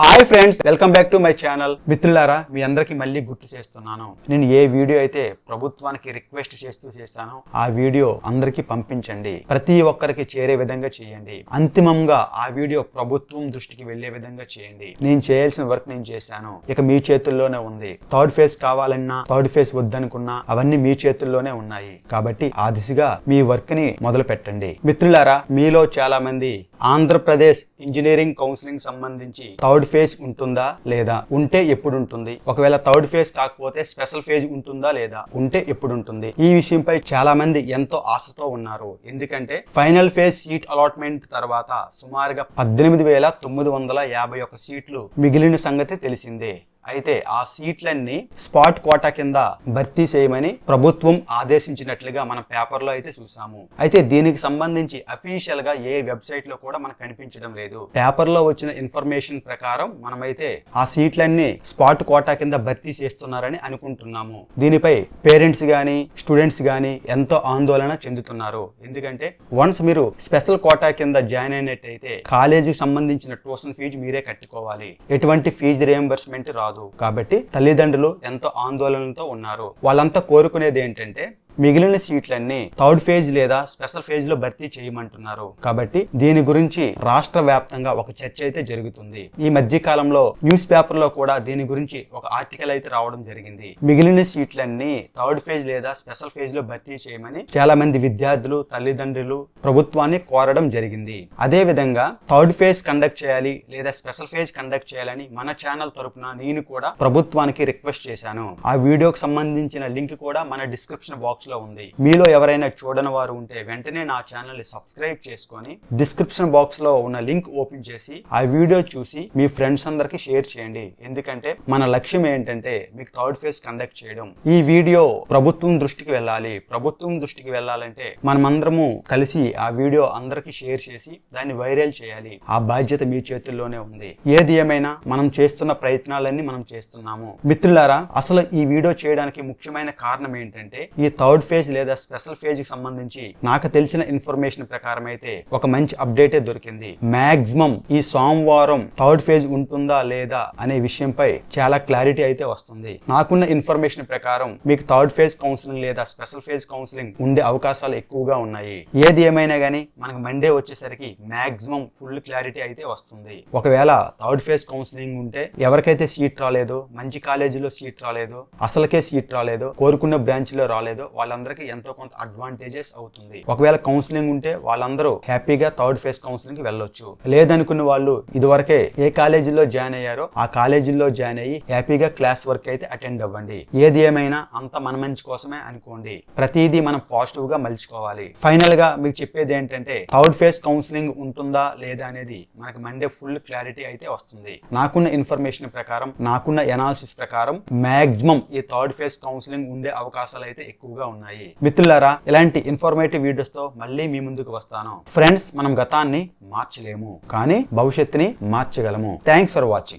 Hi friends welcome back to my channel మిత్రులారా మీ అందరికి మళ్ళీ గుర్తు చేస్తున్నాను. నేను ఏ వీడియో అయితే ప్రభుత్వానికి రిక్వెస్ట్ చేస్తూ చేశానో ఆ వీడియో అందరికి పంపించండి. ప్రతి ఒక్కరికి చేరే విధంగా చేయండి. అంతిమంగా ఆ వీడియో ప్రభుత్వం దృష్టికి వెళ్ళే విధంగా చేయండి. నేను చేయాల్సిన వర్క్ నేను చేశాను. ఇక మీ చేతుల్లోనే ఉంది. థర్డ్ ఫేజ్ కావాలన్నా థర్డ్ ఫేజ్ వద్దనుకున్నా అవన్నీ మీ చేతుల్లోనే ఉన్నాయి. కాబట్టి ఆ దిశగా మీ వర్క్ని మొదలు పెట్టండి మిత్రులారా మీలో చాలా మంది ఆంధ్రప్రదేశ్ ఇంజనీరింగ్ కౌన్సిలింగ్ సంబంధించి థర్డ్ ఫేజ్ ఉంటుందా లేదా? ఉంటే ఎప్పుడు ఉంటుంది ఒకవేళ థర్డ్ ఫేజ్ కాకపోతే స్పెషల్ ఫేజ్ ఉంటుందా లేదా? ఉంటే ఎప్పుడు ఉంటుంది ఈ విషయంపై చాలా మంది ఎంతో ఆశతో ఉన్నారు. ఎందుకంటే ఫైనల్ ఫేజ్ సీట్ అలాట్మెంట్ తర్వాత సుమారుగా పద్దెనిమిది వేల తొమ్మిది వందల యాభై ఒక సీట్లు మిగిలిన సంగతి తెలిసిందే. అయితే ఆ సీట్లన్నీ స్పాట్ కోటా కింద భర్తీ చేయమని ప్రభుత్వం ఆదేశించినట్లుగా మన పేపర్లో అయితే చూసాము అయితే దీనికి సంబంధించి అఫీషియల్గా ఏ వెబ్సైట్లో కూడా మనకు కనిపించడం లేదు. పేపర్లో వచ్చిన ఇన్ఫర్మేషన్ ప్రకారం మనమైతే ఆ సీట్లన్నీ స్పాట్ కోటా కింద భర్తీ చేస్తున్నారని అనుకుంటున్నాము. దీనిపై పేరెంట్స్ గాని స్టూడెంట్స్ గాని ఎంతో ఆందోళన చెందుతున్నారు. ఎందుకంటే వన్స్ మీరు స్పెషల్ కోటా కింద జాయిన్ అయినట్టయితే కాలేజీకి సంబంధించిన ట్యూషన్ ఫీజు మీరే కట్టుకోవాలి. ఎటువంటి ఫీజు రియంబర్స్మెంట్ రాదు. కాబట్టి తల్లిదండ్రులు ఎంతో ఆందోళనతో ఉన్నారు. వాళ్ళంతా కోరుకునేది ఏంటంటే మిగిలిన సీట్లన్నీ థర్డ్ ఫేజ్ లేదా స్పెషల్ ఫేజ్లో భర్తీ చేయమంటున్నారు. కాబట్టి దీని గురించి రాష్ట్ర వ్యాప్తంగా ఒక చర్చ అయితే జరుగుతుంది. ఈ మధ్య కాలంలో న్యూస్ పేపర్లో కూడా దీని గురించి ఒక ఆర్టికల్ అయితే రావడం జరిగింది. మిగిలిన సీట్లన్నీ థర్డ్ ఫేజ్ లేదా స్పెషల్ ఫేజ్లో భర్తీ చేయమని చాలా మంది విద్యార్థులు తల్లిదండ్రులు ప్రభుత్వాన్ని కోరడం జరిగింది. అదే విధంగా థర్డ్ ఫేజ్ కండక్ట్ చేయాలి లేదా స్పెషల్ ఫేజ్ కండక్ట్ చేయాలని మన ఛానల్ తరపున నేను కూడా ప్రభుత్వానికి రిక్వెస్ట్ చేశాను. ఆ వీడియోకి సంబంధించిన లింక్ కూడా మన డిస్క్రిప్షన్ బాక్స్ బాక్స్లో ఉంది. మీలో ఎవరైనా చూడని వారు ఉంటే వెంటనే నా ఛానల్ని సబ్స్క్రైబ్ చేసుకొని డిస్క్రిప్షన్ బాక్స్లో ఉన్న లింక్ ఓపెన్ చేసి ఆ వీడియో చూసి మీ ఫ్రెండ్స్ అందరికి షేర్ చేయండి. ఎందుకంటే మన లక్ష్యం ఏంటంటే మీకు థర్డ్ ఫేజ్ కండక్ట్ చేయడం. ఈ వీడియో ప్రభుత్వం దృష్టికి వెళ్ళాలి. ప్రభుత్వం దృష్టికి వెళ్ళాలంటే మనమందరము కలిసి ఆ వీడియో అందరికి షేర్ చేసి దాన్ని వైరల్ చేయాలి. ఆ బాధ్యత మీ చేతుల్లోనే ఉంది. ఏది ఏమైనా మనం చేస్తున్న ప్రయత్నాలన్నీ మనం చేస్తున్నాము. మిత్రులారా అసలు ఈ వీడియో చేయడానికి ముఖ్యమైన కారణం ఏంటంటే ఈ థర్డ్ థర్డ్ ఫేజ్ లేదా స్పెషల్ ఫేజ్కి సంబంధించి నాకు తెలిసిన ఇన్ఫర్మేషన్ ప్రకారం అయితే ఒక మంచి అప్డేటే దొరికింది. మాక్సిమం ఈ సోమవారం థర్డ్ ఫేజ్ ఉంటుందా లేదా అనే విషయంపై చాలా క్లారిటీ అయితే వస్తుంది. నాకున్న ఇన్ఫర్మేషన్ ప్రకారం మీకు థర్డ్ ఫేజ్ కౌన్సిలింగ్ లేదా స్పెషల్ ఫేజ్ కౌన్సిలింగ్ ఉండే అవకాశాలు ఎక్కువగా ఉన్నాయి. ఏది ఏమైనా గానీ మనకు మండే వచ్చేసరికి మాక్సిమం ఫుల్ క్లారిటీ అయితే వస్తుంది. ఒకవేళ థర్డ్ ఫేజ్ కౌన్సిలింగ్ ఉంటే ఎవరికైతే సీట్ రాలేదో మంచి కాలేజీలో సీట్ రాలేదో అసలుకే సీట్ రాలేదో కోరుకున్న బ్రాంచ్లో రాలేదో వాళ్ళందరికీ ఎంతో కొంత అడ్వాంటేజెస్ అవుతుంది. ఒకవేళ కౌన్సిలింగ్ ఉంటే వాళ్ళందరూ హ్యాపీగా థర్డ్ ఫేజ్ కౌన్సిలింగ్కి వెళ్ళొచ్చు. లేదనుకున్న వాళ్ళు ఇదివరకే ఏ కాలేజీలో జాయిన్ అయ్యారో ఆ కాలేజీలో జాయిన్ అయ్యి హ్యాపీగా క్లాస్ వర్క్ అయితే అటెండ్ అవ్వండి. ఏది ఏమైనా అంత మన మంచి కోసమే అనుకోండి. ప్రతిదీ మనం పాజిటివ్గా మలుచుకోవాలి. ఫైనల్గా మీకు చెప్పేది ఏంటంటే థర్డ్ ఫేజ్ కౌన్సిలింగ్ ఉంటుందా లేదా అనేది మనకి మండే ఫుల్ క్లారిటీ అయితే వస్తుంది. నాకున్న ఇన్ఫర్మేషన్ ప్రకారం నాకున్న ఎనాలిసిస్ ప్రకారం మాక్సిమం ఈ థర్డ్ ఫేజ్ కౌన్సిలింగ్ ఉండే అవకాశాలు అయితే ఎక్కువగా ఉన్నాయి. మిత్రులారా ఇలాంటి ఇన్ఫర్మేటివ్ వీడియోస్తో మళ్ళీ మీ ముందుకు వస్తాను. ఫ్రెండ్స్ మనం గతాన్ని మార్చలేము. కానీ భవిష్యత్తుని మార్చగలము. Thanks for watching